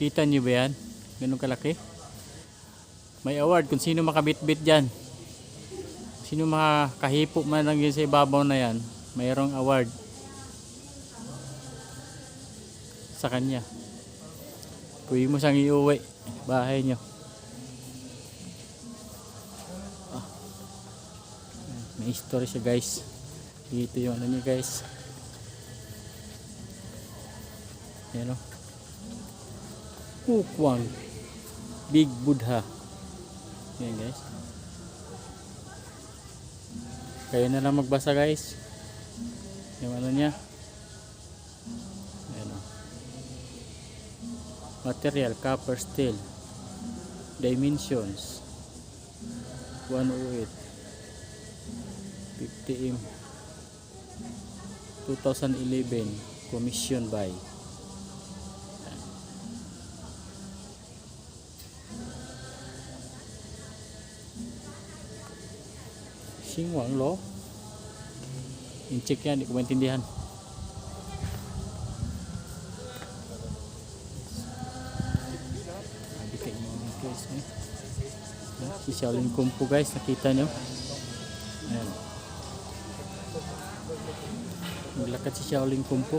Kita niyo ba yan? Ganun kalaki. May award kung sino makabit-bit dyan. Sino makakahipo man lang sa ibabaw na yan. Mayroong award. Sa kanya. Pwede mo siyang iuwi. Bahay niyo. Ah. May history siya guys. Dito yung ano niya guys. Yan o. Hukwang. Big Buddha. Yan guys. Kayo na lang magbasa guys. Yung ano niya. Ayan o. Material, copper, steel. Dimensions. 108. 50 M. 2011. Commission by. Xinhuang Lo. Yung check yan, hindi ko maintindihan. Sabi kayo mga guys. Eh. Si Shaolin Kung Fu guys, nakita nyo. Ayan. Naglakad si Shaolin Kung Fu.